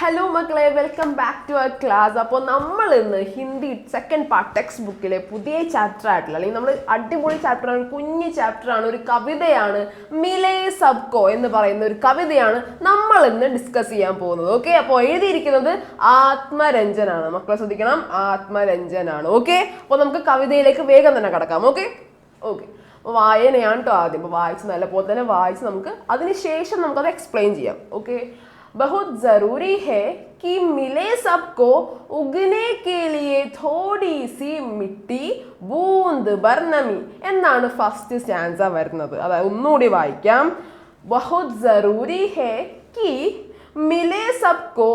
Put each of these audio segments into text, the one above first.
Hello മക്കളെ. Welcome back to our class അപ്പോൾ നമ്മൾ ഇന്ന് ഹിന്ദി സെക്കൻഡ് പാർട്ട് ടെക്സ്റ്റ് ബുക്കിലെ പുതിയ ചാപ്റ്റർ ആയിട്ടുള്ള അല്ലെങ്കിൽ നമ്മൾ അടിപൊളി ചാപ്റ്റർ ആണ് കുഞ്ഞു ചാപ്റ്റർ ആണ് ഒരു കവിതയാണ് മിലേ സബ്കോ എന്ന് പറയുന്ന ഒരു കവിതയാണ് നമ്മൾ ഇന്ന് ഡിസ്കസ് ചെയ്യാൻ പോകുന്നത്. ഓക്കെ അപ്പോൾ എഴുതിയിരിക്കുന്നത് ആത്മരഞ്ജനാണ്. മക്കളെ ശ്രദ്ധിക്കണം ആത്മരഞ്ജനാണ്. ഓക്കെ അപ്പോൾ നമുക്ക് കവിതയിലേക്ക് വേഗം തന്നെ കടക്കാം. ഓക്കെ ഓക്കെ വായനയാണ് കേട്ടോ ആദ്യം. വായിച്ച് നല്ലപോലെ തന്നെ വായിച്ച് നമുക്ക് അതിന് ശേഷം നമുക്കത് എക്സ്പ്ലെയിൻ ചെയ്യാം. ഓക്കെ बहुत जरूरी है कि मिले सबको उगने के लिए थोड़ी सी മിട്ടി ബൂന്ത് ബർണമി എന്നാണ് ഫസ്റ്റ് സ്റ്റാൻസ വരുന്നത് അതായത് ഒന്നുകൂടി വായിക്കാം बहुत जरूरी है कि मिले सबको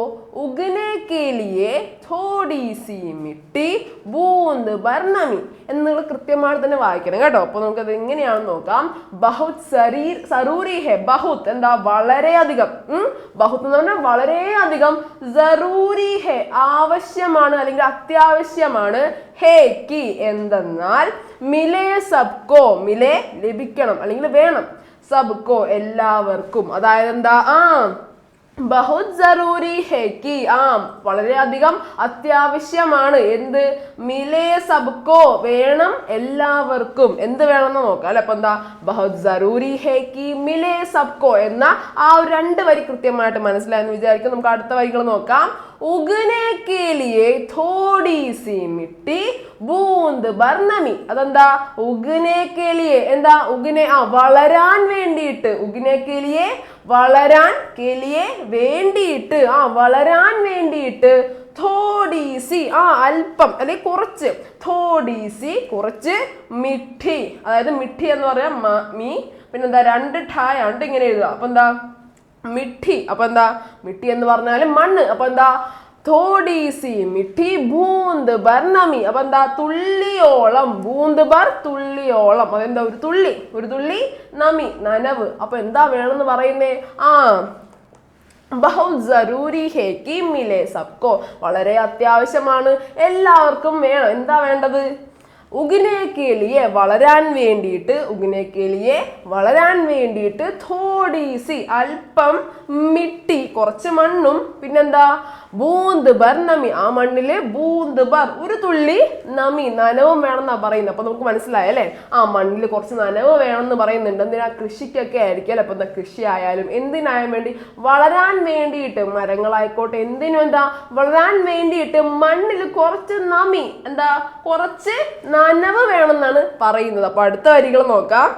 उगने के लिए थोड़ी सी മിട്ടി ബൂന്ത് ബർണമി എന്നുള്ളത് കൃത്യമായിട്ട് തന്നെ വായിക്കണം കേട്ടോ അപ്പോൾ നമുക്കത് എങ്ങനെയാണെന്ന് നോക്കാം ബഹുത് സരീർ സറൂരി ഹെ ബഹുത് എന്താ വളരെയധികം ഉം? ബഹുത് എന്ന് പറഞ്ഞാൽ വളരെയധികം സറൂരി ഹെ ആവശ്യമാണ് അല്ലെങ്കിൽ അത്യാവശ്യമാണ് ഹേ കി എന്തെന്നാൽ മിലേ സബ്കോ മിലേ ലഭിക്കണം അല്ലെങ്കിൽ വേണം സബ്കോ എല്ലാവർക്കും അതായത് എന്താ ആ ബഹുത് ജറൂരി ഹെ കി ആം. വളരെയധികം അത്യാവശ്യമാണ്. എന്ത്? മിലേ സബ്കോ വേണം എല്ലാവർക്കും. എന്ത് വേണം എന്ന് നോക്കാം അല്ലെ? അപ്പൊ എന്താ? ബഹുത് ജറൂരി ഹെ കി മിലേ സബ്കോ എന്ന ആ ഒരു രണ്ട് വരി കൃത്യമായിട്ട് മനസ്സിലായെന്ന് വിചാരിക്കും നമുക്ക് അടുത്ത വരികൾ നോക്കാം. ഉഗനെ തോടി സി ബൂന്ത് ബർണമി അതെന്താ? ഉഗനെ കേലിയെ. എന്താ? ഉഗ്നെ ആ വളരാൻ വേണ്ടിയിട്ട്. ഉഗനെ കേലിയെ വളരാൻ കെലിയെ വേണ്ടിയിട്ട് ആ വളരാൻ വേണ്ടിയിട്ട് തോടീസി ആ അല്പം അല്ലെങ്കിൽ കുറച്ച് തോഡീസി കുറച്ച് മിഠി അതായത് മിഠി എന്ന് പറയാ മീ പിന്നെന്താ രണ്ട് ഠായ ഉണ്ട് ഇങ്ങനെ എഴുതുക. അപ്പൊ എന്താ? മിഠി അപ്പൊ എന്താ? മിഠി എന്ന് പറഞ്ഞാൽ മണ്ണ്. അപ്പൊ എന്താ? തുള്ളിയോളം ബൂന്ത് ബർ തുള്ളിയോളം. അതെന്താ? ഒരു തുള്ളി ഒരു തുള്ളി നമി നനവ്. അപ്പൊ എന്താ വേണമെന്ന് പറയുന്നേ? ആ കി സബ്കോ. വളരെ അത്യാവശ്യമാണ്. എല്ലാവർക്കും വേണം. എന്താ വേണ്ടത്? ഉഗിനേക്കേലിയെ വളരാൻ വേണ്ടിയിട്ട് ഉഗിനേക്കേലിയെ വളരാൻ വേണ്ടിയിട്ട് അല്പം മിട്ടി കുറച്ച് മണ്ണും. പിന്നെന്താ? ബൂന്ത് ബർ നമി ആ മണ്ണില് ബൂന്ത് ബർ ഒരു തുള്ളി നമി നനവും വേണമെന്നാ പറയുന്നത് അപ്പൊ നമുക്ക് മനസ്സിലായല്ലേ ആ മണ്ണിൽ കുറച്ച് നനവ് വേണമെന്ന് പറയുന്നുണ്ട് എന്തിനാ കൃഷിക്കൊക്കെ ആയിരിക്കും അപ്പൊ എന്താ കൃഷി ആയാലും എന്തിനായാലും വേണ്ടി വളരാൻ വേണ്ടിയിട്ട് മരങ്ങളായിക്കോട്ടെ എന്തിനും എന്താ വളരാൻ വേണ്ടിയിട്ട് മണ്ണിൽ കുറച്ച് നമി എന്താ കുറച്ച് നനവ് വേണമെന്നാണ് പറയുന്നത് അപ്പൊ അടുത്ത വരികൾ നോക്കാം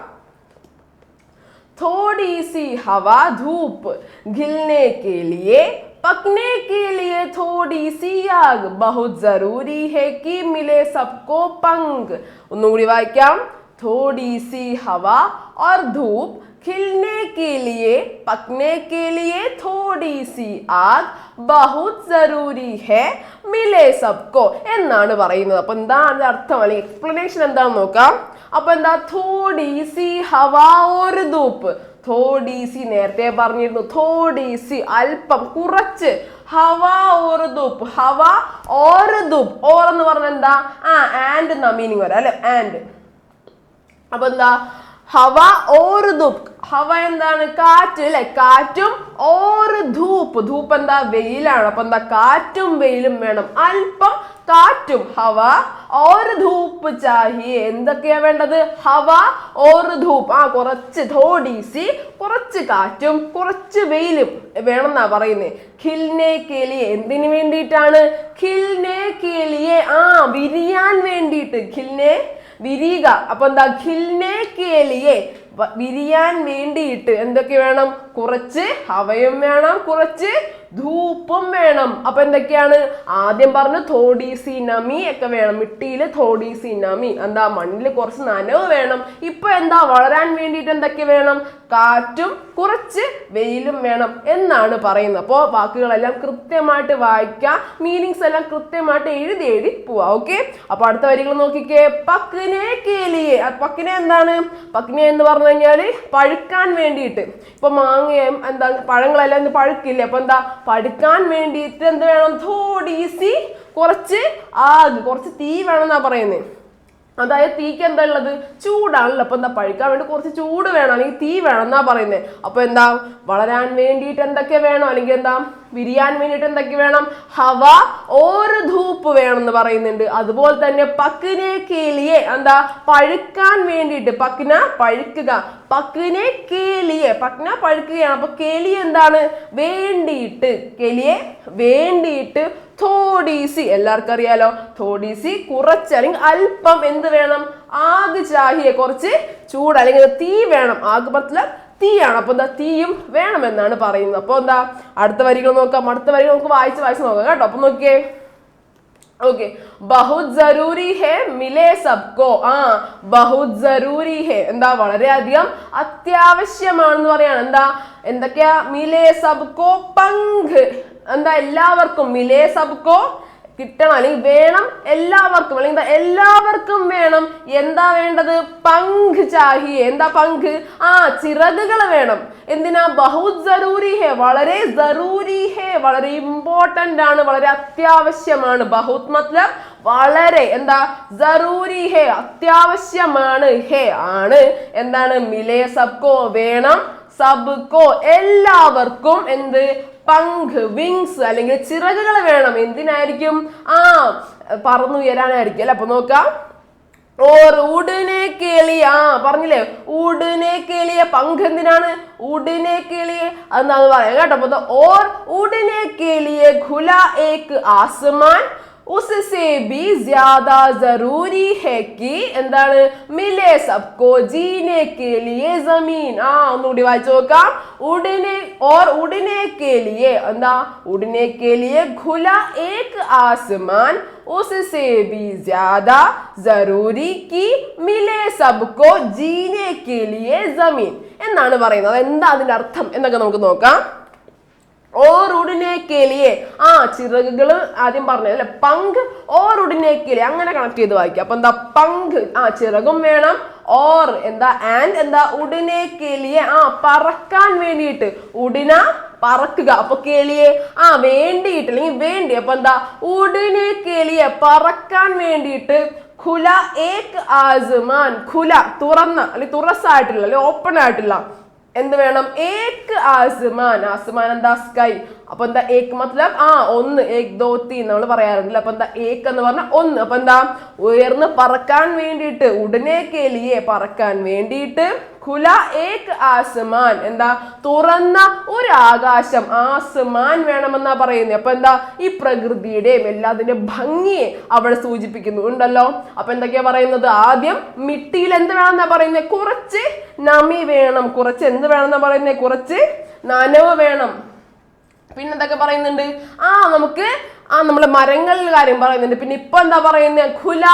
थोड़ी सी हवा धूप घिलने के लिए पकने के लिए थोड़ी सी आग बहुत जरूरी है कि मिले सबको पंख ഒന്നുകൂടി വായിക്കാം थोड़ी सी हवा और धूप खिलने के लिए पकने के लिए थोड़ी सी आग बहुत जरूरी है मिले सबको എന്നാണ് പറയുന്നത് അപ്പൊ എന്താണ് അതിന്റെ അർത്ഥം അല്ലെങ്കിൽ എക്സ്പ്ലനേഷൻ എന്താണെന്ന് നോക്കാം അപ്പൊ എന്താ തോടി സി ഹവാ ഒരു ധൂപ്പ് തോടി സി നേരത്തെ പറഞ്ഞിരുന്നു. തോടീസി അല്പം കുറച്ച് ഹവ ഒരു ധൂപ്പ് ഹവ ഒരു ധൂപ്പ്. ഓർ എന്ന് പറഞ്ഞ എന്താ? ആ ആൻഡ് എന്നാ മീനിങ് വരാം അല്ലെ? ആൻഡ് അപ്പൊ എന്താ? ഹവ ഓറ് ധൂപ്. ഹവ എന്താണ്? കാറ്റ് അല്ലെ? കാറ്റും ഓറ് ധൂപ്പ് ധൂപ്പ് എന്താ? വെയിലാണ്. അപ്പൊ എന്താ? കാറ്റും വെയിലും വേണം. അല്പം കാറ്റും. ഹവ ഓറ് ധൂപ്പ് ചാഹിയെ എന്തൊക്കെയാ വേണ്ടത്? ഹവ ഓറ് ധൂപ്പ് ആ കുറച്ച് ധോഡീസി കുറച്ച് കാറ്റും കുറച്ച് വെയിലും വേണമെന്നാ പറയുന്നേ. ഖിൽനെ കേലിയെ എന്തിനു വേണ്ടിയിട്ടാണ്? ഖിൽനെ കേലിയെ ആ വിരിയാൻ വേണ്ടിയിട്ട്. ഖിൽനെ വിരിയുക. അപ്പൊ എന്താ? ഖിൽനെ കേലിയെ വിരിയാൻ വേണ്ടിയിട്ട് എന്തൊക്കെ വേണം? കുറച്ച് ഹവയും വേണം. കുറച്ച് ധൂപ്പും വേണം. അപ്പൊ എന്തൊക്കെയാണ്? ആദ്യം പറഞ്ഞു തോടീസി നമി ഒക്കെ വേണം. മിട്ടിയിൽ തോടീസി നമി എന്താ മണ്ണിൽ കുറച്ച് നനവ് വേണം. ഇപ്പൊ എന്താ? വളരാൻ വേണ്ടിയിട്ട് എന്തൊക്കെ വേണം? കാറ്റും കുറച്ച് വെയിലും വേണം എന്നാണ് പറയുന്നത്. അപ്പോൾ വാക്കുകളെല്ലാം കൃത്യമായിട്ട് വായിക്കാം. മീനിങ്സ് എല്ലാം കൃത്യമായിട്ട് എഴുതി എഴുതി പോവാ. ഓക്കെ അപ്പൊ അടുത്ത വരികൾ നോക്കിക്കേ. പക്കിനെ കേലിയെ. പക്കിനെ എന്താണ്? പക്കിനെ എന്ന് പറഞ്ഞു കഴിഞ്ഞാൽ പഴുക്കാൻ വേണ്ടിയിട്ട്. ഇപ്പൊ മാങ്ങയും എന്താ പഴങ്ങളെല്ലാം പഴുക്കില്ലേ? അപ്പൊ എന്താ? പഴുക്കാൻ വേണ്ടിയിട്ട് എന്ത് വേണം? തോടീസി കുറച്ച് ആഗ് കുറച്ച് തീ വേണമെന്നാ പറയുന്നത് അതായത് തീക്ക് എന്താ ഉള്ളത്? ചൂടാണല്ലോ. അപ്പൊ എന്താ പഴുക്കാൻ വേണ്ടി കുറച്ച് ചൂട് വേണം. അല്ലെങ്കിൽ തീ വേണം എന്നാ പറയുന്നത് അപ്പൊ എന്താ? വളരാൻ വേണ്ടിയിട്ട് എന്തൊക്കെ വേണം? അല്ലെങ്കിൽ എന്താ? വിരിയാൻ വേണ്ടിയിട്ട് എന്തൊക്കെ വേണം? ഹവ ഒരു ധൂപ്പ് വേണം എന്ന് പറയുന്നുണ്ട്. അതുപോലെ തന്നെ പക്കിനെ കേലിയെ എന്താ പഴുക്കാൻ വേണ്ടിയിട്ട് പക്കിന പഴുക്കുക. പക്കിനെ കേലിയെ പക്കിന പഴുക്കുകയാണ്. അപ്പൊ കേലി എന്താണ്? വേണ്ടിയിട്ട് കേലിയെ വേണ്ടിയിട്ട് തോടീസി. എല്ലാവർക്കും അറിയാലോ തോടീസി കുറച്ച് അല്ലെങ്കിൽ അല്പം എന്ത് വേണം? ആഗ് ചാഹിയെ കുറച്ച് ചൂട് അല്ലെങ്കിൽ തീ വേണം. ആഗ് മത്ലബ് തീയാണ്. അപ്പൊ എന്താ തീയും വേണമെന്നാണ് പറയുന്നത്. അപ്പൊ എന്താ അടുത്ത വരികൾ നോക്കാം. അടുത്ത വരികൾ നമുക്ക് വായിച്ച് വായിച്ച് നോക്കാം കേട്ടോ. അപ്പൊ നോക്കിയേ. ഓക്കെ. ബഹുത് ജറൂരി ഹേ മിലേ സബ്കോ. ആ ബഹുത് ജറൂരി ഹേ. എന്താ വളരെയധികം അത്യാവശ്യമാണെന്ന് പറയാണ്. എന്താ എന്തൊക്കെയാ? മിലേ സബ്കോ പങ്ക്. എന്താ എല്ലാവർക്കും മിലേ സബ്കോ കിട്ടണം. അല്ലെങ്കിൽ വേണം എല്ലാവർക്കും അല്ലെങ്കിൽ എല്ലാവർക്കും വേണം. എന്താ വേണ്ടത്? പങ്ക് ചാഹി. എന്താ പങ്ക്? ആ ചിറകുകൾ വേണം. എന്തിനാ? ബഹുത് ജറൂരി ഹേ വളരെ ജറൂരി ഹേ വളരെ ഇമ്പോർട്ടന്റ് ആണ് വളരെ അത്യാവശ്യമാണ്. ബഹുത് മത്ലബ് വളരെ എന്താ? ജറൂരി ഹേ അത്യാവശ്യമാണ് ഹേ ആണ്. എന്താണ്? മിലേ സബ്കോ വേണം. സബ്കോ എല്ലാവർക്കും എന്ത്? പങ്ക് വിങ്സ് അല്ലെങ്കിൽ ചിറകുകൾ വേണം. എന്തിനായിരിക്കും? ആ പറന്നുയരാനായിരിക്കും അല്ലെ? അപ്പൊ നോക്കാം. ഓർ ഉടനെ കേളിയ ആ പറഞ്ഞില്ലേ? ഉടനെ കേളിയ പങ്ക് എന്തിനാണ്? ഉടനെ കേളിയെ അതെന്താന്ന് പറയാം. കേട്ടോ? ഓർ ഉടനെ കേളിയെ ഖുല ഏക്ക് ആസമാൻ उससे भी ज्यादा जरूरी है कि എന്താണ് മിലെ സബ്കോ ജീനെ കെ ലിയെ ജമീൻ ആ ഒന്നുകൂടി വായിച്ചു നോക്കാം ഉടനെ ഓർ ഉടനെ കെ ലിയെ എന്താ ഉടനെ കെ ലിയെ ഖുല ഏക് ആസമാൻ उससे भी ज्यादा जरूरी कि मिले सबको जीने के लिए जमीन എന്നാണ് പറയുന്നത് എന്താ അതിന്റെ അർത്ഥം എന്നൊക്കെ നമുക്ക് നോക്കാം ഓർ ആ ചിറകുകൾ ആദ്യം പറഞ്ഞത് അല്ലെ? പങ്ക് ഓർ ഉടിനേക്കേലി കേലി അങ്ങനെ കണക്ട് ചെയ്ത് വായിക്കുക. അപ്പൊ എന്താ? പങ്ക്. ആ ചിറകും വേണം. ഓർ എന്താ? ആൻഡ് എന്താ? ഉടനെ ആ പറക്കാൻ വേണ്ടിയിട്ട്. ഉടിന പറക്കുക. അപ്പൊ കേളിയെ ആ വേണ്ടിയിട്ട്. അല്ലെങ്കിൽ വേണ്ടി. അപ്പൊ എന്താ? ഉടനെ കേളിയെ പറക്കാൻ വേണ്ടിയിട്ട് ഖുല ഏക് ആസ്മാൻ. ഖുല തുറന്ന. അല്ലെങ്കിൽ തുറസായിട്ടില്ല അല്ലെങ്കിൽ ഓപ്പൺ ആയിട്ടില്ല എന്ത് വേണം. ഏക് ആസ്മാൻ. ആസ്മാൻ എന്താ? സ്കൈ. അപ്പൊ എന്താ ഏക് മത്ലബ്? ആ ഒന്ന് ഏക് ദോ തീ നമ്മൾ പറയാറുണ്ടല്ലോ. അപ്പൊ എന്താ ഏക്ക് എന്ന് പറഞ്ഞാൽ ഒന്ന്. അപ്പൊ എന്താ? ഉയർന്ന് പറക്കാൻ വേണ്ടിയിട്ട് ഉടനെ കേലിയെ പറക്കാൻ വേണ്ടിയിട്ട് ഖുല ഏക് ആസ്മാൻ. എന്താ? തുറന്ന ഒരു ആകാശം ആസ്മാൻ വേണമെന്നാ പറയുന്നത് അപ്പൊ എന്താ? ഈ പ്രകൃതിയുടെയും എല്ലാതിന്റെ ഭംഗിയെ അവിടെ സൂചിപ്പിക്കുന്നു. ഉണ്ടല്ലോ? അപ്പൊ എന്തൊക്കെയാ പറയുന്നത്? ആദ്യം മിട്ടിയിൽ എന്ത് വേണമെന്നാ പറയുന്നത് കുറച്ച് നമി വേണം. കുറച്ച് എന്ത് വേണമെന്നാ പറയുന്നത് കുറച്ച് നനവ് വേണം. പിന്നെ എന്തൊക്കെ പറയുന്നുണ്ട്? ആ നമുക്ക് ആ നമ്മളെ മരങ്ങളിൽ കാര്യം പറയുന്നുണ്ട്. പിന്നെ ഇപ്പൊ എന്താ പറയുന്നത് ഖുല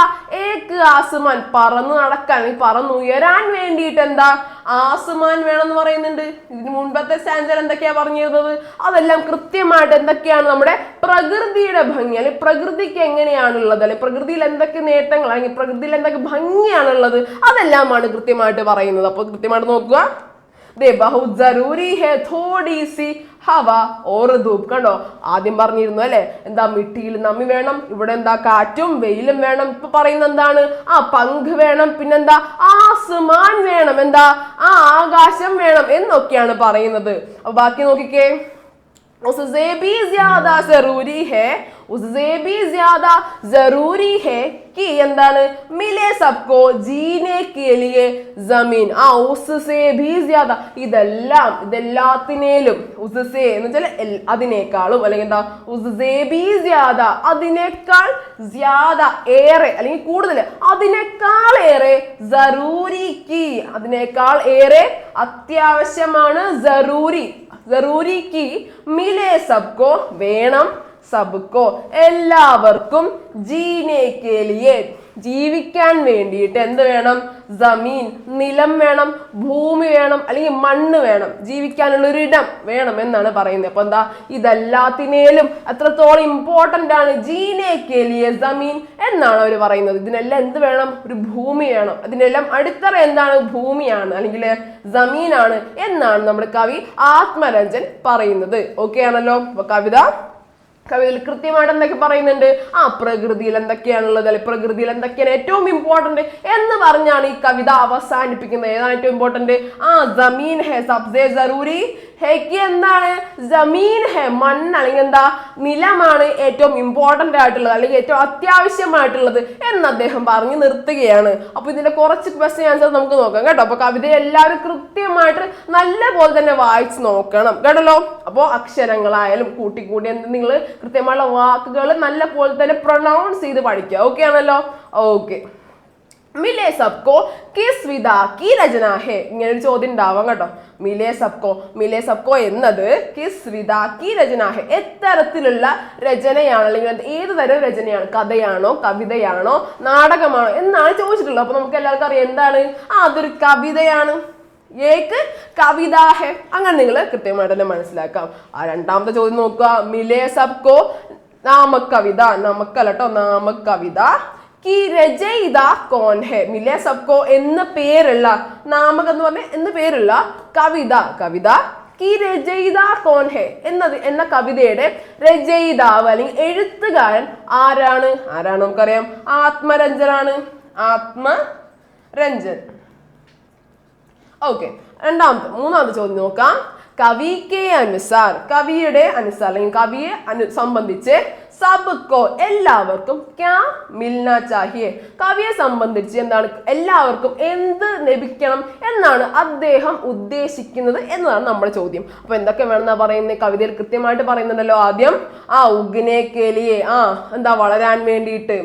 ഏക്ക് ആസുമാൻ. പറന്ന് നടക്കാൻ ഈ പറന്നുയരാൻ വേണ്ടിയിട്ട് എന്താ? ആസുമാൻ വേണമെന്ന് പറയുന്നുണ്ട്. ഇതിന് മുൻപത്തെ സ്റ്റാൻഡർ എന്തൊക്കെയാ പറഞ്ഞിരുന്നത്? അതെല്ലാം കൃത്യമായിട്ട് എന്തൊക്കെയാണ് നമ്മുടെ പ്രകൃതിയുടെ ഭംഗി അല്ലെങ്കിൽ പ്രകൃതിക്ക് എങ്ങനെയാണുള്ളത് അല്ലെങ്കിൽ പ്രകൃതിയിൽ എന്തൊക്കെ നേട്ടങ്ങൾ അല്ലെങ്കിൽ പ്രകൃതിയിൽ എന്തൊക്കെ ഭംഗിയാണുള്ളത് അതെല്ലാമാണ് കൃത്യമായിട്ട് പറയുന്നത്. അപ്പോൾ കൃത്യമായിട്ട് നോക്കുക. ദേ ബഹു ജറൂരി ഹെ Todi C Hawa or Dhoop കണ്ടോ? ആദ്യം പറഞ്ഞിരുന്നു അല്ലെ? എന്താ മിട്ടിയിൽ നമ്മി വേണം ഇവിടെ എന്താ കാറ്റും വെയിലും വേണം. ഇപ്പൊ പറയുന്ന എന്താണ്? ആ പങ്ക് വേണം പിന്നെന്താ? ആസ്മാൻ വേണം എന്താ? ആ ആകാശം വേണം എന്നൊക്കെയാണ് പറയുന്നത്. അപ്പൊ ബാക്കി നോക്കിക്കേ. उससे भी ज्यादा जरूरी है उससे भी ज्यादा जरूरी है कि എന്താണ് മിലെ സബ്കോ ജീനെ കേലിയെ ജമീൻ ആ ഉസ്സേ ഭി ജ്യാദ ഇതെല്ലാം ഇതെല്ലാത്തിനേലും ഉസ്സേ എന്ന് വെച്ചാൽ എൽ- അതിനേക്കാളും അല്ലെങ്കിൽ എന്താ ഉസ്സേ ഭി ജ്യാദ അതിനേക്കാൾ ജ്യാദ ഏറെ അല്ലെങ്കിൽ കൂടുതൽ അതിനേക്കാൾ ഏറെ ജറൂരി കി അതിനേക്കാൾ ഏറെ അത്യാവശ്യമാണ് ജറൂരി ജറൂരി കി മിലെ സബ്കോ വേണം സബ്കോ എല്ലാവർക്കും ജീനെ കേലിയെ ജീവിക്കാൻ വേണ്ടിയിട്ട് എന്ത് വേണം? ജമീൻ നിലം വേണം ഭൂമി വേണം അല്ലെങ്കിൽ മണ്ണ് വേണം. ജീവിക്കാനുള്ള ഒരു ഇടം വേണം എന്നാണ് പറയുന്നത്. അപ്പൊ എന്താ? ഇതെല്ലാത്തിനേലും അത്രത്തോളം ഇമ്പോർട്ടന്റ് ആണ് ജീനെ കേലിയെ ജമീൻ എന്നാണ് അവർ പറയുന്നത്. ഇതിനെല്ലാം എന്ത് വേണം? ഒരു ഭൂമി വേണം. അതിനെല്ലാം അടിത്തറ എന്താണ്? ഭൂമിയാണ് അല്ലെങ്കിൽ ജമീനാണ് എന്നാണ് നമ്മുടെ കവി ആത്മരഞ്ജൻ പറയുന്നത്. ഓക്കെ ആണല്ലോ? അപ്പൊ കവിത കവിതയിൽ കൃത്യമായിട്ട് എന്തൊക്കെ പറയുന്നുണ്ട്? ആ പ്രകൃതിയിൽ എന്തൊക്കെയാണുള്ളത്? അല്ലെ പ്രകൃതിയിൽ എന്തൊക്കെയാണ് ഏറ്റവും ഇമ്പോർട്ടന്റ് എന്ന് പറഞ്ഞാണ് ഈ കവിത അവസാനിപ്പിക്കുന്നത്. ഏതാണ് ഏറ്റവും ഇമ്പോർട്ടന്റ് ആ ജമീൻ ഹെ സബ്സേ ജറൂരി ഹെക്ക് എന്താണ്? ജമീൻ ഹെ മണ്ണ് അല്ലെങ്കിൽ എന്താ? നിലമാണ് ഏറ്റവും ഇമ്പോർട്ടന്റ് ആയിട്ടുള്ളത് അല്ലെങ്കിൽ ഏറ്റവും അത്യാവശ്യമായിട്ടുള്ളത് എന്ന് അദ്ദേഹം പറഞ്ഞു നിർത്തുകയാണ്. അപ്പൊ ഇതിന്റെ കുറച്ച് ക്വസ്റ്റ്യൻ ആൻസർ നമുക്ക് നോക്കാം കേട്ടോ. അപ്പൊ കവിത എല്ലാവരും കൃത്യമായിട്ട് നല്ല പോലെ തന്നെ വായിച്ച് നോക്കണം. കേട്ടല്ലോ? അപ്പോൾ അക്ഷരങ്ങളായാലും കൂട്ടിക്കൂടി കൂട്ടി എന്ത് നിങ്ങൾ കൃത്യമായുള്ള വാക്കുകൾ നല്ല പോലെ തന്നെ പ്രൊണൗൺസ് ചെയ്ത് പഠിക്കുക. ഓക്കെ ആണല്ലോ? ഓക്കെ മിലേ സബ്കോ കിസ് വിത കി രചന ഹേ. ഇങ്ങനെ ഒരു ചോദ്യം ഉണ്ടാവാം കേട്ടോ. മിലേ സബ്കോ മിലേ സബ്കോ എന്നത് കിസ് വിത കി രചന ഹേ. എത്തരത്തിലുള്ള രചനയാണ് അല്ലെങ്കിൽ ഏത് തരം രചനയാണ്? കഥയാണോ കവിതയാണോ നാടകമാണോ? എന്നാണ് ചോദിച്ചിട്ടുള്ളത്. അപ്പൊ നമുക്ക് എല്ലാവർക്കും അറിയാം എന്താണ്? ആ അതൊരു കവിതയാണ്. ഏക്ക് കവിത ഹെ. അങ്ങനെ നിങ്ങൾ കൃത്യമായിട്ട് തന്നെ മനസ്സിലാക്കാം. ആ രണ്ടാമത്തെ ചോദ്യം നോക്കുക. മിലേ സബ്കോ നാമക്കവിത. നമുക്കല്ല കേട്ടോ നാമക്കവിത. കി രചയിത കോൺ ഹെ. മിലെ സബ്കോ എന്ന പേരുള്ള നാമകം എന്ന് പറഞ്ഞ എന്ന പേരുള്ള കവിത. കവിത കി രചയിത കോൺ ഹെ എന്നത് എന്ന കവിതയുടെ രചയിതാവ് അല്ലെങ്കിൽ എഴുത്തുകാരൻ ആരാണ്? ആരാണ് നമുക്കറിയാം? ആത്മരഞ്ജനാണ്. ആത്മരഞ്ജൻ. ഓക്കെ രണ്ടാമത്തെ മൂന്നാമത്തെ ചോദ്യം നോക്കാം. കവി കെ അനുസാർ കവിയുടെ അനുസാർ അല്ലെങ്കിൽ കവിയെ അനു സംബന്ധിച്ച് സബ്കോ എല്ലാവർക്കും ക്യാ മിൽന ചാഹിയെ. കവിയെ സംബന്ധിച്ച് എന്താണ് എല്ലാവർക്കും എന്ത് ലഭിക്കണം എന്നാണ് അദ്ദേഹം ഉദ്ദേശിക്കുന്നത് എന്നതാണ് നമ്മുടെ ചോദ്യം. അപ്പൊ എന്തൊക്കെ വേണമെന്നാ പറയുന്നത്? കവിതയിൽ കൃത്യമായിട്ട് പറയുന്നുണ്ടല്ലോ ആദ്യം ആ ഉഗ്നെ കേലിയെ ആ എന്താ വളരാൻ വേണ്ടിയിട്ട്.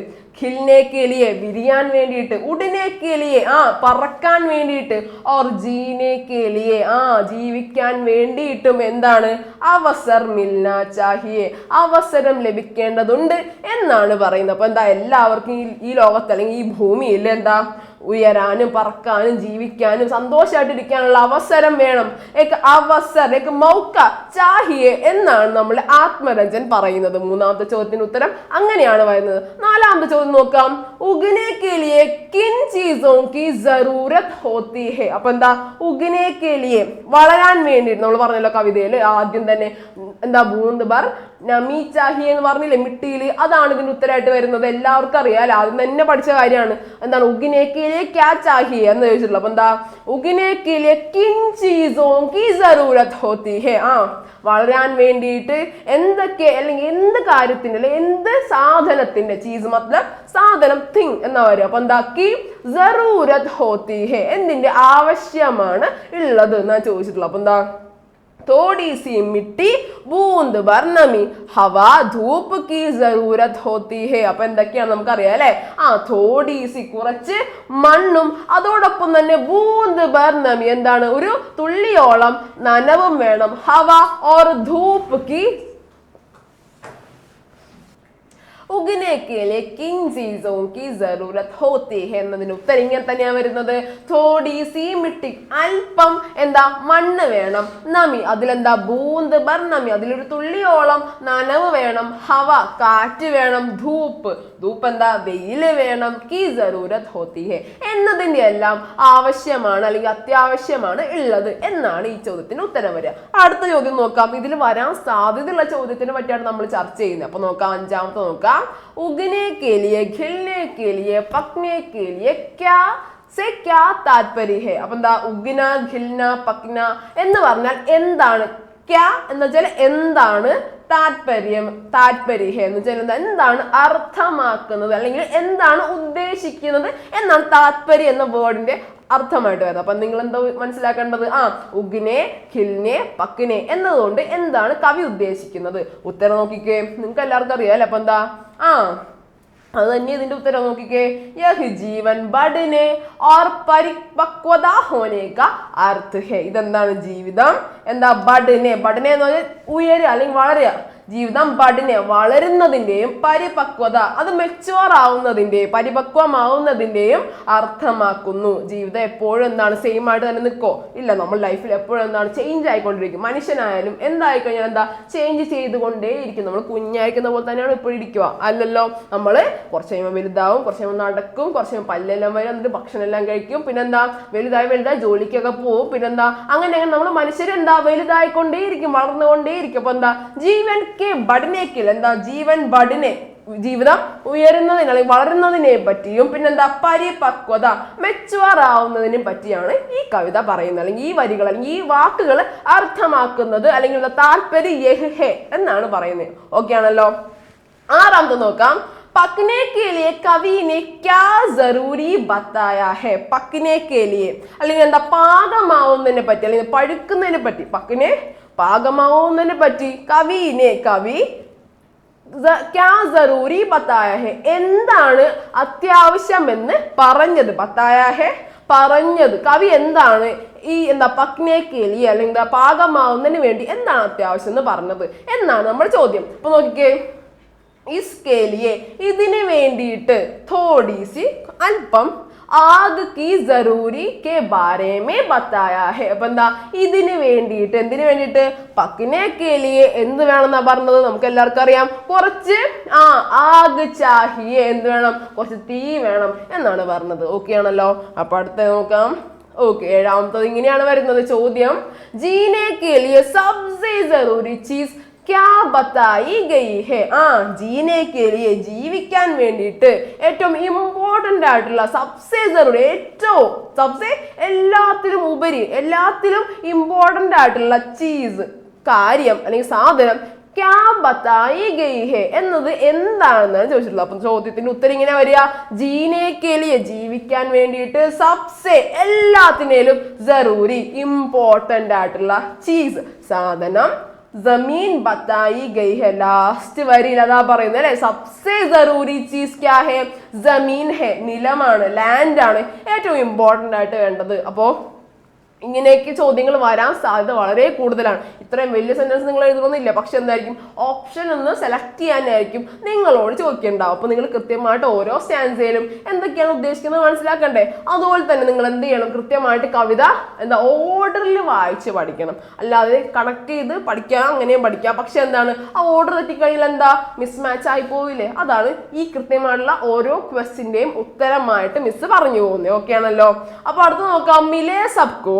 കേലിയെ വിരിയാൻ വേണ്ടിയിട്ട് ഉടനെ കിളിയെ ആ പറക്കാൻ വേണ്ടിയിട്ട് ഓർ ജീനെ കിളിയെ ആ ജീവിക്കാൻ വേണ്ടിയിട്ടും എന്താണ്? അവസർ മിൽന ചാഹിയെ അവസരം ലഭിക്കേണ്ടതുണ്ട് എന്നാണ് പറയുന്നത്. അപ്പൊ എന്താ എല്ലാവർക്കും ഈ ലോകത്ത് അല്ലെങ്കിൽ ഈ ഭൂമിയിൽ എന്താ ഉയരാനും പറക്കാനും ജീവിക്കാനും സന്തോഷമായിട്ടിരിക്കാനുള്ള അവസരം വേണം. ഏക്ക് മൗക്ക ചാഹിയെ എന്നാണ് നമ്മൾ ആത്മരഞ്ജൻ പറയുന്നത്. മൂന്നാമത്തെ ചോദ്യത്തിന് ഉത്തരം അങ്ങനെയാണ് വരുന്നത്. നാലാമത്തെ ചോദ്യം നോക്കാം. ഉഗനെ കേലിയെ കിൻ ചീസോ കി ജറൂരത് ഹോത്തി ഹെ. അപ്പൊ എന്താ? ഉഗനെ കേലിയെ വളരാൻ വേണ്ടിയിട്ട് നമ്മൾ പറഞ്ഞല്ലോ കവിതയിൽ ആദ്യം തന്നെ എന്താ ബൂന്ത് ബർ നമി ചാഹി എന്ന് പറഞ്ഞില്ലേ മിട്ടിയിൽ അതാണ് ഇതിന്റെ ഉത്തരമായിട്ട് വരുന്നത്. എല്ലാവർക്കും അറിയാം ആദ്യം തന്നെ പഠിച്ച കാര്യമാണ്. എന്താണ്? ഉഗിനേക്കിലെ ക്യാ ചാഹി എന്ന് ചോദിച്ചിട്ടുള്ളത്. അപ്പൊ എന്താ? ആ വളരാൻ വേണ്ടിയിട്ട് എന്തൊക്കെ അല്ലെങ്കിൽ എന്ത് കാര്യത്തിന്റെ അല്ലെങ്കിൽ എന്ത് സാധനത്തിന്റെ ചീസ് മത്ലബ് സാധനം തിങ് എന്നാ പറയുക അപ്പൊ എന്താ? കി ജറൂരത് ഹോത്തി ഹേ എന്തിന്റെ ആവശ്യമാണ് ഉള്ളത് എന്നാ ചോദിച്ചിട്ടുള്ളത്. അപ്പൊ എന്താ? थोड़ी सी मिट्टी बूंद भर नमी हवा धूप की जरूरत होती है അപ്പൊ എന്തൊക്കെയാണ് നമുക്കറിയാം അല്ലെ ആ തോടി സി കുറച്ച് മണ്ണും അതോടൊപ്പം തന്നെ ബൂന്ത് ഭർ നമി എന്താണ് ഒരു തുള്ളിയോളം നനവും വേണം ഹവ ഓർ ധൂപ്പ് കി ഉഗനെ കേലെ കിങ് ചീസോ കി ഹോത്തി എന്നതിന് ഉത്തരം ഇങ്ങനെ തന്നെയാണ് വരുന്നത്. തോടി സി മിട്ടി അല്പം എന്താ മണ്ണ് വേണം. നമി അതിലെന്താ ബൂന്ത് ബർ നമി അതിലൊരു തുള്ളിയോളം നനവ് വേണം. ഹവ കാറ്റ് വേണം. ധൂപ്പ് ധൂപ്പ് എന്താ വെയിൽ വേണം. കി ജറൂരത് ഹോത്തി ഹെ. എന്നതിന്റെ എല്ലാം ആവശ്യമാണ് അല്ലെങ്കിൽ അത്യാവശ്യമാണ് ഉള്ളത് എന്നാണ് ഈ ചോദ്യത്തിന് ഉത്തരം വരിക. അടുത്ത ചോദ്യം നോക്കാം. ഇതിൽ വരാൻ സാധ്യതയുള്ള ചോദ്യത്തിനെ പറ്റിയാണ് നമ്മൾ ചർച്ച ചെയ്യുന്നത്. അപ്പൊ നോക്കാം അഞ്ചാമത്തെ നോക്കാം. ഉഗനെ കേലിയെ ഖിൽനെ കേലിയെ പക്നെ കേലിയെ ക്യാ സെ ക്യാ താത്പര്യ അപ്പൊ എന്താ ഉഗ്ന ഖിൽന പക്ന എന്ന് പറഞ്ഞാൽ എന്താണ്? ക്യാ എന്ന് വെച്ചാൽ എന്താണ് താത്പര്യം താത്പര്യ എന്ന് വെച്ചാൽ എന്താ? എന്താണ് അർത്ഥമാക്കുന്നത്? അല്ലെങ്കിൽ എന്താണ് ഉദ്ദേശിക്കുന്നത്? എന്നാണ് താത്പര്യം എന്ന വേർഡിന്റെ അർത്ഥമായിട്ട് വരുന്നത്. അപ്പൊ നിങ്ങൾ എന്താ മനസ്സിലാക്കേണ്ടത്? ആ ഉഗ്നെ ഖിൽനെ പക്കിനെ എന്നതുകൊണ്ട് എന്താണ് കവി ഉദ്ദേശിക്കുന്നത്? ഉത്തരം നോക്കിക്കേ. നിങ്ങൾക്ക് എല്ലാവർക്കും അറിയാം അല്ലെ? അപ്പൊ എന്താ? ആ. അത് തന്നെ ഇതിന്റെ ഉത്തരം നോക്കിക്കേ. യഹ് ജീവൻ ബഡിനെ ഓർ പരിപക്വത ഹോനേക്ക അർത്ഥ ഹേ ഇതെന്താണ് ജീവിതം? എന്താ ബഡിനെ ബഡിനെ എന്ന് പറഞ്ഞാൽ ഉയരുക അല്ലെങ്കിൽ വളരുക. ജീവിതം ബഡിനെ വളരുന്നതിന്റെയും പരിപക്വത അത് മെച്ചുവർ ആവുന്നതിന്റെയും പരിപക്വമാവുന്നതിന്റെയും അർത്ഥമാക്കുന്നു. ജീവിതം എപ്പോഴും എന്താണ് സെയിം ആയിട്ട് തന്നെ നിൽക്കോ? ഇല്ല നമ്മൾ ലൈഫിൽ എപ്പോഴും എന്താണ് ചേഞ്ച് ആയിക്കൊണ്ടിരിക്കും. മനുഷ്യനായാലും എന്തായി കഴിഞ്ഞാൽ എന്താ ചേഞ്ച് ചെയ്തുകൊണ്ടേ ഇരിക്കും നമ്മൾ കുഞ്ഞായിരിക്കുന്ന പോലെ തന്നെയാണ് ഇപ്പോഴും ഇരിക്കുക. അല്ലല്ലോ നമ്മൾ കുറച്ച് കഴിയുമ്പോൾ വലുതാവും കുറച്ച് കഴിയുമ്പോൾ നടക്കും കുറച്ച് കഴിയുമ്പോൾ പല്ലെല്ലാം വരും എന്നിട്ട് ഭക്ഷണം എല്ലാം കഴിക്കും. പിന്നെന്താ? വലുതായി വലുതായി ജോലിക്കൊക്കെ പോവും. പിന്നെന്താ? അങ്ങനെ അങ്ങനെ നമ്മൾ മനുഷ്യരെന്താ? വലുതായിക്കൊണ്ടേയിരിക്കും വളർന്നുകൊണ്ടേയിരിക്കും. അപ്പൊ എന്താ? ജീവൻ കെ ബഡിനേക്കിൽ എന്താ ജീവൻ ബഡിനെ ജീവിതം ഉയരുന്നതിന് അല്ലെങ്കിൽ വളരുന്നതിനെ പറ്റിയും പിന്നെന്താ പരിപക്വത മെച്ചുവർ ആവുന്നതിനെ പറ്റിയാണ് ഈ കവിത പറയുന്നത് അല്ലെങ്കിൽ ഈ വരികൾ അല്ലെങ്കിൽ ഈ വാക്കുകൾ അർത്ഥമാക്കുന്നത് അല്ലെങ്കിൽ ഉള്ള താല്പര്യ യഹ്ഹെ എന്നാണ് പറയുന്നത് ഓക്കെ ആണല്ലോ ആറാമത്തെ നോക്കാം പക്നെ के लिए कवि ने क्या जरूरी बताया है പക്നെ के लिए അല്ലെങ്കിൽ എന്താ പാകമാവുന്നതിനെ പറ്റി അല്ലെങ്കിൽ പഴുക്കുന്നതിനെ പറ്റി പക്നെ പാകമാവുന്നതിനെ പറ്റി കവിനെ കവി ജറൂരി ബത്തായ ഹെ എന്താണ് അത്യാവശ്യമെന്ന് പറഞ്ഞത് ബത്തായ ഹെ പറഞ്ഞത്. കവി എന്താണ് ഈ എന്താ പക്നെ പക്നേക്കേലി അല്ലെങ്കിൽ പാകമാവുന്നതിന് വേണ്ടി എന്താണ് അത്യാവശ്യം എന്ന് പറഞ്ഞത്? എന്നാണ് നമ്മുടെ ചോദ്യം. അപ്പൊ നോക്കിക്കേ. ഇസ്കേലിയെ ഇതിന് വേണ്ടിയിട്ട് തോടീസി അല്പം ആഗ് കി ജറൂരി കെ ബാരേമേ ബത്തായ ഹെ. അപ്പൊ എന്താ? ഇതിന് വേണ്ടിയിട്ട് എന്തിനു വേണ്ടിയിട്ട്? പക്കിനെ കേലിയെ എന്ത് വേണമെന്നാ പറഞ്ഞത്? നമുക്ക് എല്ലാവർക്കും അറിയാം. കുറച്ച് ആ ആഗ് ചാഹിയെ എന്ത് വേണം? കുറച്ച് തീ വേണം എന്നാണ് പറഞ്ഞത്. ഓക്കെ ആണല്ലോ? അപ്പൊ അടുത്ത നോക്കാം. ഓക്കെ ഏഴാമത്തത് ഇങ്ങനെയാണ് വരുന്നത് ചോദ്യം. ജീനെ കേലിയെ സബ്സെ ജറൂരി ചീസ് ക്യാ ബത്തായി ഗയി ഹേ. ആ ജീനെ കേലിയെ ജീവിക്കാൻ വേണ്ടിയിട്ട് ഏറ്റവും ഇമ്പോർട്ടന്റ് ആയിട്ടുള്ള സബ്സേ ജറൂരി ഏറ്റവും സബ്സെ എല്ലാത്തിലും ഉപരി എല്ലാത്തിലും ഇമ്പോർട്ടന്റ് ആയിട്ടുള്ള ചീസ് കാര്യം അല്ലെങ്കിൽ സാധനം ക്യാ ബത്തായി ഗയി ഹേ എന്നത് എന്താണെന്നാണ് ചോദിച്ചിട്ടുള്ളത്. അപ്പം ചോദ്യത്തിന്റെ ഉത്തരം ഇങ്ങനെ വരിക. ജീനെ കേലിയെ ജീവിക്കാൻ വേണ്ടിയിട്ട് സബ്സെ എല്ലാത്തിനേലും ജറൂരി ഇമ്പോർട്ടന്റ് ആയിട്ടുള്ള ചീസ് സാധനം ജമീൻ ബത്തായി ഗൈ ഹെ ലാസ്റ്റ് വരിയിൽ അതാ പറയുന്നത് അല്ലെ? സബ്സെ ജറൂരി ചീസ് ക്യാ ഹെ ജമീൻ ഹെ നിലമാണ് ലാൻഡ് ആണ് ഏറ്റവും ഇമ്പോർട്ടന്റ് ആയിട്ട് വേണ്ടത്. അപ്പോ ഇങ്ങനെയൊക്കെ ചോദ്യങ്ങൾ വരാൻ സാധ്യത വളരെ കൂടുതലാണ്. ഇത്രയും വലിയ സെന്റൻസ് നിങ്ങൾ എഴുതണമെന്നില്ല പക്ഷെ എന്തായിരിക്കും? ഓപ്ഷൻ ഒന്ന് സെലക്ട് ചെയ്യാനായിരിക്കും നിങ്ങളോട് ചോദിക്കേണ്ടാവും അപ്പോൾ നിങ്ങൾ കൃത്യമായിട്ട് ഓരോ സ്റ്റാൻസയിലും എന്തൊക്കെയാണ് ഉദ്ദേശിക്കുന്നത് മനസ്സിലാക്കണ്ടേ? അതുപോലെ തന്നെ നിങ്ങൾ എന്ത് ചെയ്യണം? കൃത്യമായിട്ട് കവിത എന്താ ഓർഡറിൽ വായിച്ച് പഠിക്കണം. അല്ലാതെ കണക്ട് ചെയ്ത് പഠിക്കാം അങ്ങനെയും പഠിക്കാം. പക്ഷെ എന്താണ്? ആ ഓർഡർ തെറ്റിക്കഴിഞ്ഞാൽ എന്താ? മിസ്മാച്ച് ആയി പോവില്ലേ? അതാണ് ഈ കൃത്യമായിട്ടുള്ള ഓരോ ക്വസ്റ്റിന്റെയും ഉത്തരമായിട്ട് മിസ് പറഞ്ഞു പോകുന്നത്. ഓക്കെ ആണല്ലോ? അപ്പോൾ അടുത്ത് നോക്കാം. മിലേ സബ്കോ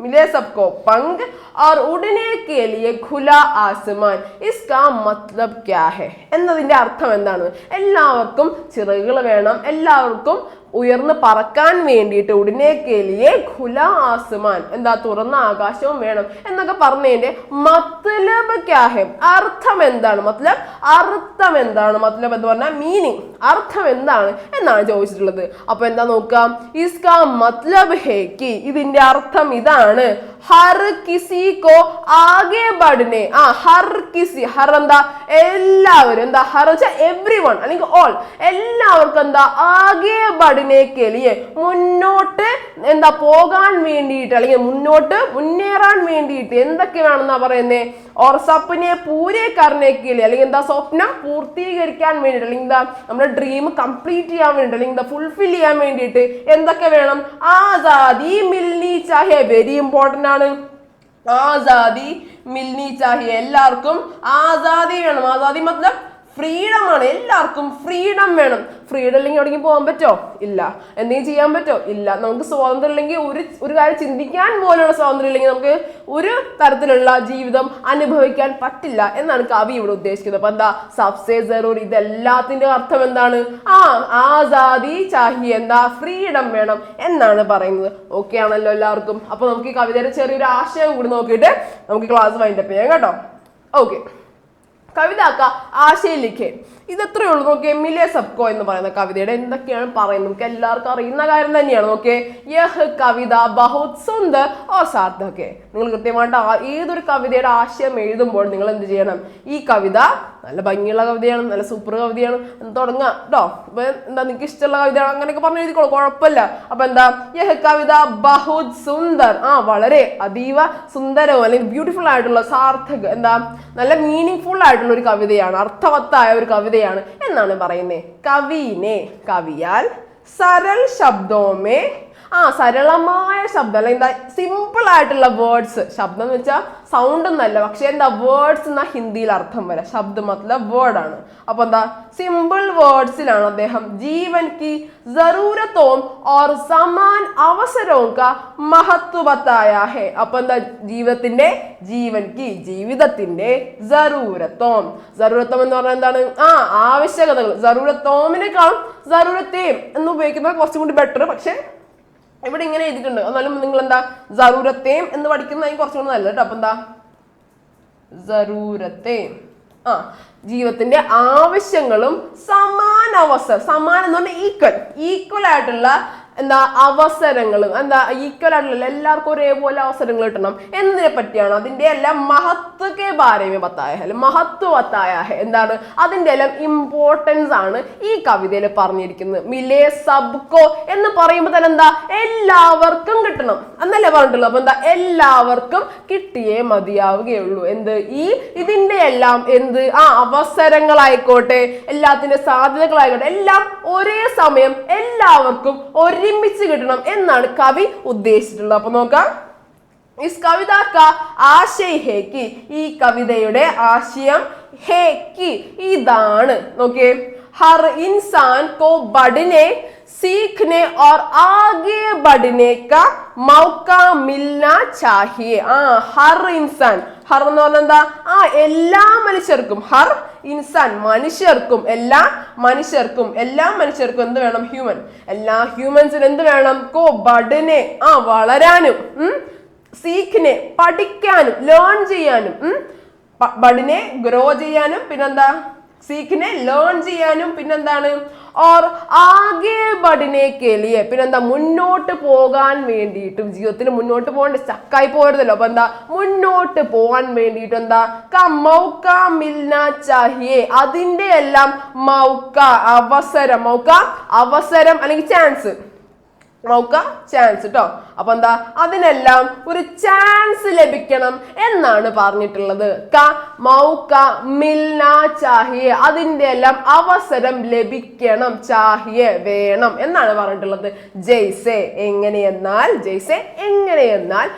मिले सबको पंख और उड़ने के लिए खुला आसमान इसका मतलब क्या है എന്നതിന്റെ അർത്ഥം എന്താണ് എല്ലാവർക്കും ചിറകുകൾ വേണം എല്ലാവർക്കും ഉയർന്ന് പറക്കാൻ വേണ്ടിയിട്ട് ഉടനെ കേലിയെ ഖുല ആസ്മാൻ എന്താ തുറന്ന ആകാശവും വേണം എന്നൊക്കെ പറഞ്ഞതിന്റെ മത്ലബ് ക്യാഹെ അർത്ഥം എന്താണ് മത്ലബ് അർത്ഥം എന്താണ് മത്ലബ് എന്ന് പറഞ്ഞാൽ മീനിങ് അർത്ഥം എന്താണ് എന്നാണ് ചോദിച്ചിട്ടുള്ളത് അപ്പൊ എന്താ നോക്കാം ഇസ്കാ മത്ലബ് ഹേ കി ഇതിന്റെ അർത്ഥം ഇതാണ് કારણે ഹർ കിസി കോ ആകെ ബഡ്നെ ആ ഹർ കിസി. ഹർ എന്താ? എല്ലാവരും എന്താ? ഹർ വെച്ചാൽ എവ്രി വൺ അല്ലെങ്കിൽ ഓൾ എല്ലാവർക്കും എന്താ? ആകെ ബഡിനെ കെലിയെ. മുന്നോട്ട് എന്താ പോകാൻ വേണ്ടിയിട്ട് അല്ലെങ്കിൽ മുന്നോട്ട് മുന്നേറാൻ വേണ്ടിയിട്ട് എന്തൊക്കെ വേണമെന്നാ പറയുന്നേ? ഓർ സപ്പിനെ പൂരെ കർണേക്കില്ലേ അല്ലെങ്കിൽ എന്താ സ്വപ്നം പൂർത്തീകരിക്കാൻ വേണ്ടിയിട്ട് അല്ലെങ്കിൽ എന്താ നമ്മുടെ ഡ്രീം കംപ്ലീറ്റ് ചെയ്യാൻ വേണ്ടി അല്ലെങ്കിൽ എന്താ ഫുൾഫിൽ ചെയ്യാൻ വേണ്ടിയിട്ട് എന്തൊക്കെ വേണം? ആസാദി മിൽനി ചാഹെ. വെരി ഇമ്പോർട്ടന്റ് ആണ് ആസാദി മിൽനി ചാഹിയ എല്ലാവർക്കും ആസാദി വേണം. ആസാദി മത്ലബ് ഫ്രീഡം ആണ്. എല്ലാവർക്കും ഫ്രീഡം വേണം. ഫ്രീഡം ഇല്ലെങ്കിൽ എവിടെയെങ്കിലും പോകാൻ പറ്റോ? ഇല്ല. എന്തെങ്കിലും ചെയ്യാൻ പറ്റോ? ഇല്ല. നമുക്ക് സ്വാതന്ത്ര്യം ഇല്ലെങ്കിൽ ഒരു ഒരു കാര്യം ചിന്തിക്കാൻ പോലുള്ള സ്വാതന്ത്ര്യം ഇല്ലെങ്കിൽ നമുക്ക് ഒരു തരത്തിലുള്ള ജീവിതം അനുഭവിക്കാൻ പറ്റില്ല എന്നാണ് കവി ഇവിടെ ഉദ്ദേശിക്കുന്നത്. അപ്പൊ എന്താ? സബ്സേ ജറൂർ ഇതെല്ലാത്തിന്റെ അർത്ഥം എന്താണ്? ആ ആസാദി ചാഹി എന്താ? ഫ്രീഡം വേണം എന്നാണ് പറയുന്നത്. ഓക്കെ ആണല്ലോ എല്ലാവർക്കും. അപ്പൊ നമുക്ക് ഈ കവിതയുടെ ചെറിയൊരു ആശയം കൂടി നോക്കിയിട്ട് നമുക്ക് ക്ലാസ് വൈൻഡപ്പ് ചെയ്യാം കേട്ടോ. ഓക്കെ കവിത का ആശയ ലിഖേ ഇത് എത്രയേ ഉള്ളൂ. നോക്കിയേ എമിലിയ സബ്കോ എന്ന് പറയുന്ന കവിതയുടെ എന്തൊക്കെയാണ് പറയുന്നത്? നമുക്ക് എല്ലാവർക്കും അറിയുന്ന കാര്യം തന്നെയാണ്. നോക്കിയേ യഹ് കവിത ബഹുത് സുന്ദർ ഓർ സാർത്ഥകെ. നിങ്ങൾ കൃത്യമായിട്ട് ഏതൊരു കവിതയുടെ ആശയം എഴുതുമ്പോൾ നിങ്ങൾ എന്ത് ചെയ്യണം? ഈ കവിത നല്ല ഭംഗിയുള്ള കവിതയാണ് നല്ല സൂപ്പർ കവിതയാണ്. എന്ന് തുടങ്ങാം കേട്ടോ അപ്പൊ എന്താ നിങ്ങൾക്ക് ഇഷ്ടമുള്ള കവിതയാണ്? അങ്ങനെയൊക്കെ പറഞ്ഞു എഴുതിക്കോളൂ. കുഴപ്പമില്ല. അപ്പൊ എന്താ? യഹ് കവിത ബഹുത് സുന്ദർ. ആ വളരെ അതീവ സുന്ദരവും അല്ലെങ്കിൽ ബ്യൂട്ടിഫുൾ ആയിട്ടുള്ള സാർത്ഥക. എന്താ? നല്ല മീനിങ് ഫുൾ ആയിട്ടുള്ള ഒരു കവിതയാണ് അർത്ഥവത്തായ ഒരു കവിതയാണ് എന്നാണ് പറയുന്നത് കവിനെ കവിയാൽ സരൽ ശബ്ദോമേ ആ സരളമായ ശബ്ദം അല്ലെങ്കിൽ എന്താ സിമ്പിൾ ആയിട്ടുള്ള വേർഡ്സ് ശബ്ദം എന്ന് വെച്ചാൽ സൗണ്ട് എന്നല്ല പക്ഷെ എന്താ വേർഡ്സ് എന്നാ ഹിന്ദിയിൽ അർത്ഥം വരാം. ശബ്ദം മതലബ് വേർഡാണ് അപ്പൊ എന്താ സിമ്പിൾ വേർഡ്സിലാണ് അദ്ദേഹം ജീവൻ കി ജറൂരത്തവും ഓർ സമാൻ അവസരവും മഹത്വത്തായ ഹേ അപ്പൊ എന്താ ജീവിതത്തിന്റെ ജീവൻ കി ജീവിതത്തിന്റെ ജറൂരത്തോം ജറൂരത്വം എന്ന് പറഞ്ഞാൽ എന്താണ്? ആ ആവശ്യകതകൾ. ജറൂരത്തോമിനേക്കാളും ജറൂരത്തെയും എന്ന് ഉപയോഗിക്കുന്നത് കുറച്ചും കൂടി ബെറ്റർ പക്ഷെ ഇവിടെ ഇങ്ങനെ എഴുതിയിട്ടുണ്ട്. എന്നാലും നിങ്ങൾ എന്താ ജറൂരത്തെയും എന്ന് പഠിക്കുന്നതായി കുറച്ചുകൂടെ നല്ലത് കേട്ടോ അപ്പൊ എന്താ? ജറൂരത്തെ ആ ജീവിതത്തിന്റെ ആവശ്യങ്ങളും സമാന അവസ്ഥ സമാനം എന്ന് പറഞ്ഞാൽ ഈക്വൽ ഈക്വൽ ആയിട്ടുള്ള എന്താ അവസരങ്ങളും എന്താ ഈക്വൽ ആയിട്ടുള്ള എല്ലാവർക്കും ഒരേപോലെ അവസരങ്ങൾ കിട്ടണം. എന്നതിനെ പറ്റിയാണ് അതിന്റെ എല്ലാം മഹത്വക്കെ ബാരമേ ബത്തായ ഹെ മഹത്വത്തായ എന്താണ്? അതിന്റെ എല്ലാം ഇമ്പോർട്ടൻസ് ആണ് ഈ കവിതയിൽ പറഞ്ഞിരിക്കുന്നത്. മിലേ സബ്കോ എന്ന് പറയുമ്പോൾ തന്നെ എന്താ? എല്ലാവർക്കും കിട്ടണം. എന്നല്ലേ പറഞ്ഞിട്ടുള്ളൂ അപ്പൊ എന്താ? എല്ലാവർക്കും കിട്ടിയേ മതിയാവുകയുള്ളൂ. എന്ത്? ഈ ഇതിന്റെ എല്ലാം എന്ത്? ആ അവസരങ്ങളായിക്കോട്ടെ എല്ലാത്തിന്റെ സാധ്യതകളായിക്കോട്ടെ എല്ലാം ഒരേ സമയം എല്ലാവർക്കും ഒരുമിച്ച് കിട്ടണം എന്നാണ് കവി ഉദ്ദേശിച്ചിട്ടുള്ളത് അപ്പൊ നോക്കാം ഇസ് കവിത ക ആശയ ഹേ കി ഈ കവിതയുടെ ആശയം ഹേ കി ഇതാണ് നോക്കിയേ ഹർ ഇൻസാൻ കോ ബഡ്നെ सीखने और आगे बढ़ने का मौका मिलना चाहिए ആ ഹർ ഇൻസാൻ ഹർ എന്ന് പറഞ്ഞാൽ എന്താ? ആ എല്ലാ മനുഷ്യർക്കും ഹർ ഇൻസാൻ മനുഷ്യർക്കും എല്ലാ മനുഷ്യർക്കും എല്ലാ മനുഷ്യർക്കും എന്ത് വേണം? ഹ്യൂമൻ എല്ലാ ഹ്യൂമൻസിന് എന്ത് വേണം? കോ ബഡിനെ ആ വളരാനും സീഖിനെ പഠിക്കാനും ലേൺ ചെയ്യാനും ബഡിനെ ഗ്രോ ചെയ്യാനും പിന്നെന്താ? സീഖിനെ ലേൺ ചെയ്യാനും പിന്നെന്താണ്? ഓർ ആകെ ബഡിനെ കേലിയെ. പിന്നെന്താ മുന്നോട്ട് പോകാൻ വേണ്ടിയിട്ടും ജീവിതത്തിൽ മുന്നോട്ട് പോകേണ്ട സ്റ്റക്കായി പോരുതല്ലോ. അപ്പൊ എന്താ മുന്നോട്ട് പോകാൻ വേണ്ടിയിട്ട് എന്താ മൗക്ക മിൽന ചാഹിയെ. അതിന്റെ എല്ലാം മൗക്ക അവസരം. മൗക്ക അവസരം അല്ലെങ്കിൽ ചാൻസ് മൗക്ക ചാൻസ് കേട്ടോ അപ്പൊ എന്താ? അതിനെല്ലാം ഒരു ചാൻസ് ലഭിക്കണം എന്നാണ് പറഞ്ഞിട്ടുള്ളത്. ക മൗക്ക മിൽന ചാഹിയെ. അതിന്റെ എല്ലാം അവസരം ലഭിക്കണം. ചാഹിയെ വേണം എന്നാണ് പറഞ്ഞിട്ടുള്ളത്. ജയ്സെ എങ്ങനെയെന്നാൽ ജയ്സെ എങ്ങനെയെന്നാൽ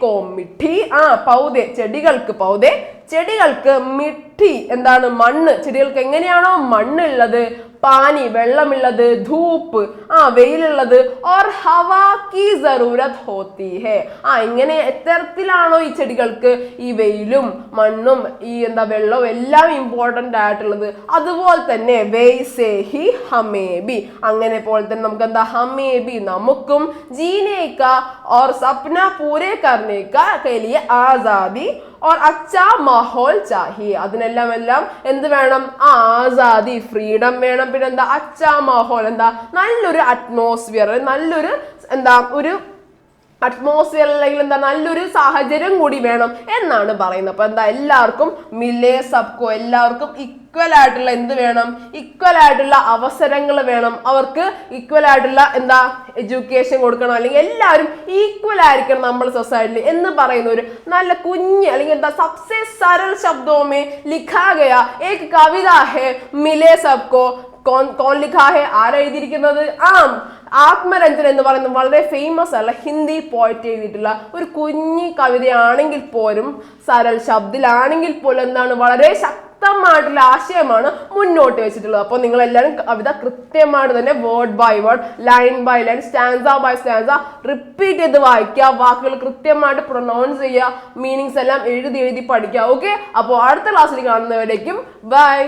കോ മിഠി. ആ പൗതെ ചെടികൾക്ക് പൗതെ. ചെടികൾക്ക് മിഠി. എന്താണ് മണ്ണ്? ചെടികൾക്ക് എങ്ങനെയാണോ മണ്ണുള്ളത് പാനി വെള്ളമുള്ളത് ധൂപ്പ് ആ വെയിലുള്ളത് ഓർ ഹവാ കി ജറൂരത് ഹോത്തി ഹേ. ആ ഇങ്ങനെ എത്തരത്തിലാണോ ഈ ചെടികൾക്ക് ഈ വെയിലും മണ്ണും ഈ എന്താ വെള്ളവും എല്ലാം ഇമ്പോർട്ടന്റ് ആയിട്ടുള്ളത്? അതുപോലെ തന്നെ വെയ്സേഹി ഹമേബി. അങ്ങനെ പോലെ തന്നെ നമുക്ക് എന്താ ഹമേബി? നമുക്കും ജീനേക്ക ഓർ സപ്ന പൂരേ കർണേക്ക കലിയ ആസാദി ഓർ അച്ചാ മഹോൽ ചാഹി. അതിനെല്ലാം എല്ലാം എന്ത് വേണം? ആസാദി ഫ്രീഡം വേണം. പിന്നെ എന്താ അച്ചാ മാഹോൽ. എന്താ? നല്ലൊരു അറ്റ്മോസ്ഫിയർ നല്ലൊരു എന്താ ഒരു അറ്റ്മോസ്ഫിയർ അല്ലെങ്കിൽ എന്താ നല്ലൊരു സാഹചര്യം കൂടി വേണം എന്നാണ് പറയുന്നത്. അപ്പൊ എന്താ എല്ലാവർക്കും മില്ലേ സബ്കോ എല്ലാവർക്കും ഈക്വൽ ആയിട്ടുള്ള എന്ത് വേണം? ഈക്വൽ ആയിട്ടുള്ള അവസരങ്ങൾ വേണം. അവർക്ക് ഈക്വൽ ആയിട്ടുള്ള എന്താ എഡ്യൂക്കേഷൻ കൊടുക്കണം. അല്ലെങ്കിൽ എല്ലാവരും ഈക്വൽ ആയിരിക്കണം നമ്മുടെ സൊസൈറ്റിയിൽ എന്ന് പറയുന്ന ഒരു നല്ല കുഞ്ഞ് അല്ലെങ്കിൽ എന്താ സബ്സെ സരൾ ശബ്ദവുമേ ലിഖാഗയ ഏക് കവിത ഹേ മിലേ സബ്കോ കോൺ കോൺ ലിഖാ ഹേ ആരാ എഴുതിയിരിക്കുന്നത്? ആം ആത്മരഞ്ജൻ എന്ന് പറയുന്ന വളരെ ഫേമസ് അല്ല ഹിന്ദി പോയിട്ട് എഴുതിയിട്ടുള്ള ഒരു കുഞ്ഞി കവിതയാണെങ്കിൽ പോലും സരൽ ശബ്ദിലാണെങ്കിൽ പോലും എന്താണ് വളരെ ശക്തമായിട്ടുള്ള ആശയമാണ് മുന്നോട്ട് വെച്ചിട്ടുള്ളത്. അപ്പോൾ നിങ്ങൾ എല്ലാവരും കവിത കൃത്യമായിട്ട് തന്നെ word by word line by line stanza by stanza repeat ചെയ്ത് വായിക്കുക വാക്കുകൾ കൃത്യമായിട്ട് പ്രൊനൗൺസ് ചെയ്യുക മീനിങ്സ് എല്ലാം എഴുതി എഴുതി പഠിക്കുക. ഓക്കെ അപ്പോൾ അടുത്ത ക്ലാസ്സിൽ കാണുന്നവരേക്കും ബൈ